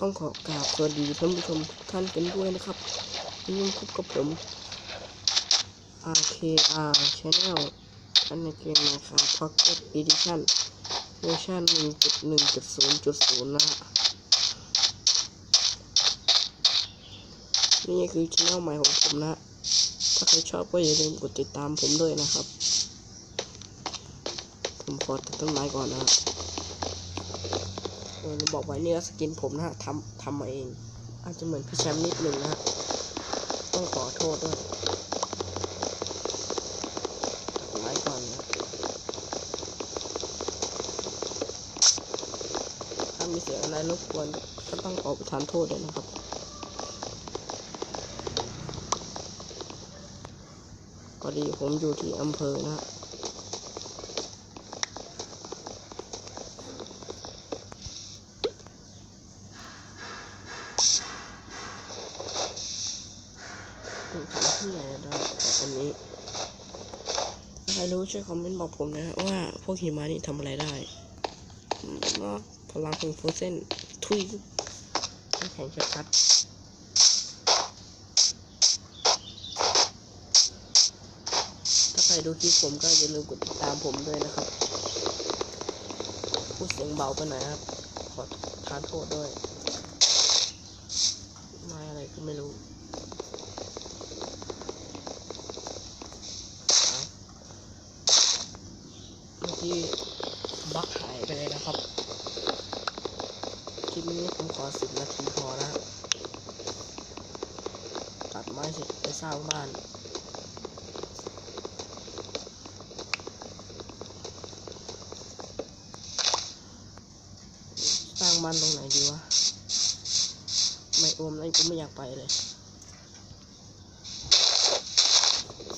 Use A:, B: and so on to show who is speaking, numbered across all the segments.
A: ต้องขอกราบสวัสดีท่านผู้ชมทุกท่านกันด้วยนะครับยังพบกับผม RKR Channel อันในเกมนะครับ Pocket Edition เวอร์ชัน1.1.0.0 นะฮะนี่คือช่องใหม่ของผมนะ ถ้าใครชอบก็อย่าลืมกดติดตามผมด้วยนะครับ ผมขอตัดต้นไม้ก่อนนะ ครับเออบอกไว้เนี่ยสกินผมนะฮะทำทำมาเอง อาจจะเหมือนพี่แชมป์นิดหนึ่งนะฮะต้องขอโทษด้วยตัดไม้ก่อนนะถ้ามีเสียงอะไรรบกวนก็ต้องขอประทานโทษด้วยนะครับพอดีผมอยู่ที่อำเภอนะฮะ ผมทำที่ไหนได้แต่ อันนี้ใครรู้ช่วยคอมเมนต์บอกผมนะว่าพวกหิมะนี่ทำอะไรได้อืมเนาะพลังของโฟเซนทุยแข็งชัดถ้าใครดูคลิปผมก็อย่าลืมกดติดตามผมด้วยนะครับพูดเสียงเบาไปหน่อยนะครับ ขอทานโทษด้วย ไม่อะไรก็ไม่รู้ เมื่บักหายไปเลยนะครับ คลิปนี้ผมขอสิบนาทีพอนะ ตัดไม้เสร็จไปสร้างบ้านสร้างบ้านตรงไหนดีวะ ไม่โอมนั่นกูไม่อยากไปเลย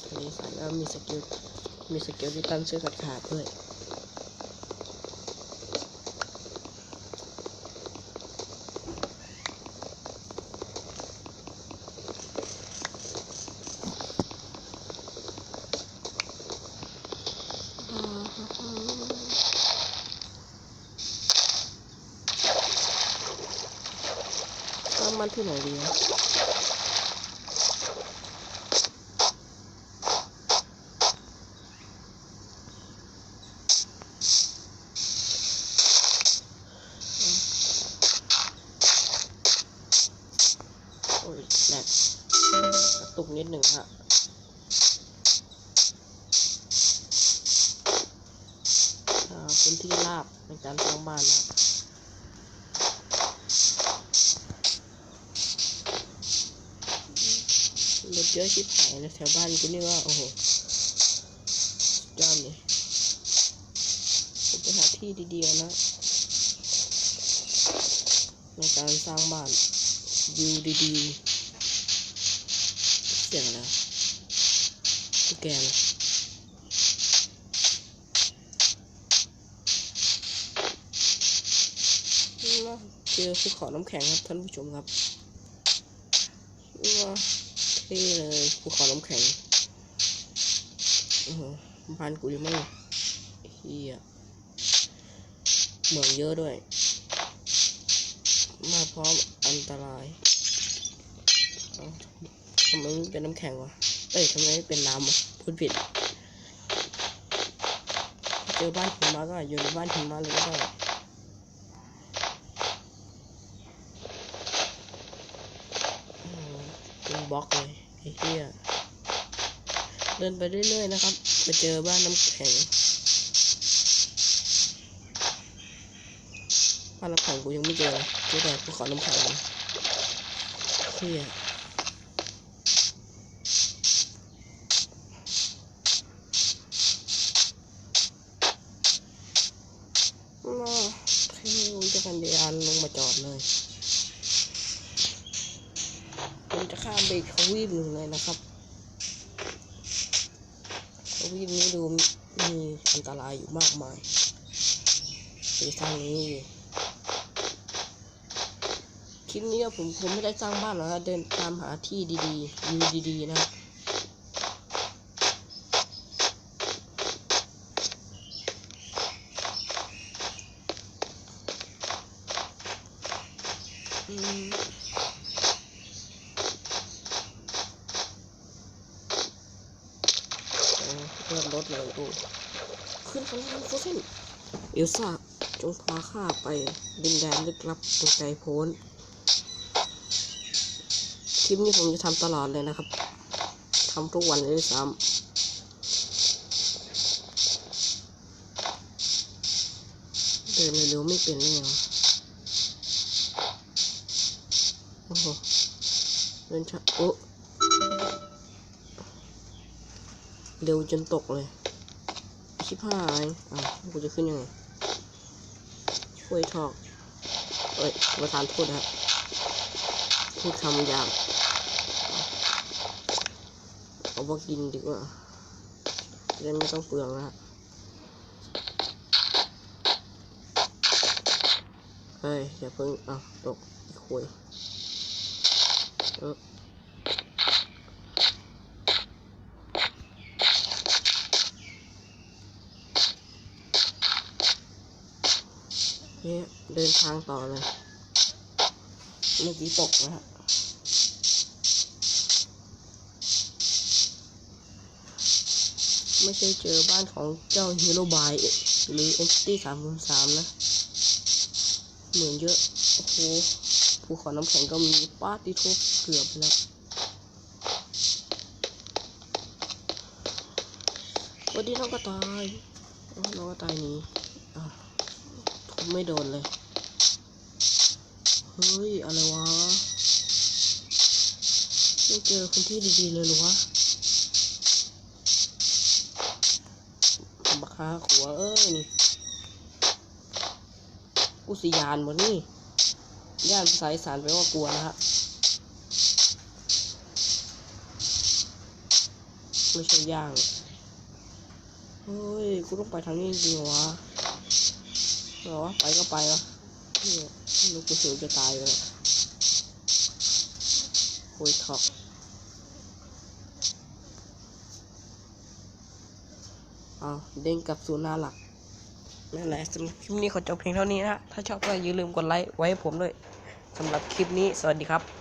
A: ทะเลสายแล้วมีสกิลมีสกิลที่ตั้นเสื้อขาดขาดด้วย ตั้งมัน ที่ไหนดีโอ้ยแหลกระตุกนิดหนึ่งฮะพื้นที่ราบในการสร้างบ้านนะ เยอะชิบหายเลยแถวบ้านกูนี่ว่าโอ้โหสุดยอดเลยผมไปหาที่ดีๆนะในการสร้างบ้านวิวดีๆเสียงอะไรตุ๊กแกเลยเจอภูเขาน้ำแข็งครับท่านผู้ชมครับว่า นี่เลยภูเขาน้ำแข็งอ้โหบ้านกูยังไม่เฮียเหมืองเยอะด้วย มาพร้อมอันตรายทำไมไม่เป็นน้ำแข็งวะ เอ้ยทำไมไม่เป็นน้ำวะพูดผิด เจอบ้านหิมะก็อยู่ในบ้านหิมะเลยก็ได้อืมเป็น บล็อกเลยไอ้เหี้ยเดินไปเรื่อยๆนะครับไปเจอบ้านน้ำแข็งบ้านน้ำแข็งกูยังไม่เจอเจอแต่ภูเขาน้ำแข็งเหี้ยน่าเท่จะกันเดียานลงมาจอดเลย ผมจะข้ามไปอีกทวีปหนึ่งเลยนะครับทวีปนี้ดูมีอันตรายอยู่มากมายไปทางนี้คลิปนี้ผมผมไม่ได้สร้างบ้านหรอกนะเดินตามหาที่ดีๆวิวดีๆนะอืมโอ้ เลื่อนรถเลยดูขึ้นข้างล่างโฟเซนเอลซ่าจงพาข้าไปดินแดนลึกลับตรงไกลโพ้นคลิปนี้ผมจะทำตลอดเลยนะครับทำทุกวันเลยด้วยซ้ำเดินเร็วๆไม่เป็นเลยเหรอโอ้โหเดินช้าโอ้ เร็วจนตกเลย ชิบหายอะกูจะขึ้นยังไงช่วยทอกเอ้ยประธานโทษนะครับพูดคำหยาบเอาว่ากินดีกว่าจะไไม่ต้องเปลืองนะฮะเฮ้ยอย่าเพิ่งอะตกอีกคุยเออ นี่ยเดินทางต่อเลย เมื่อกี้ตกนะฮะไม่ใช่เจอบ้านของเจ้าฮีโร่บายหรือเอ็นติตี้สามสามนะ เหมือนเยอะ โอ้โหภูเขาน้ำแข็งก็มีป้าติทุบเกือบแล้ววันนี้น้องก็ตายอ้าวน้องก็ตายนี้อะทุบ ไม่โดนเลย เฮ้ย อะไรวะ ไม่เจอคนที่ดีๆเลยหรอวะบักฮาขัวเอ้ยนี่กูสิยานหมดนี่ย่านภาษาอีสานแปลว่ากลัวนะฮะไม่ใช่ย่าง เฮ้ย กูต้องไปทางนี้จริงหรอวะ หรอวะไปก็ไปวะเนี่ยลูกกูหิวจะตายเลยคุยท็อกเอาเด้งกับสู่หน้าหลักนั่นแหละสำหรับคลิปนี้ขอจบเพียงเท่านี้นะฮะถ้าชอบก็อย่าลืมกดไลค์ไว้ให้ผมด้วยสำหรับคลิปนี้สวัสดีครับ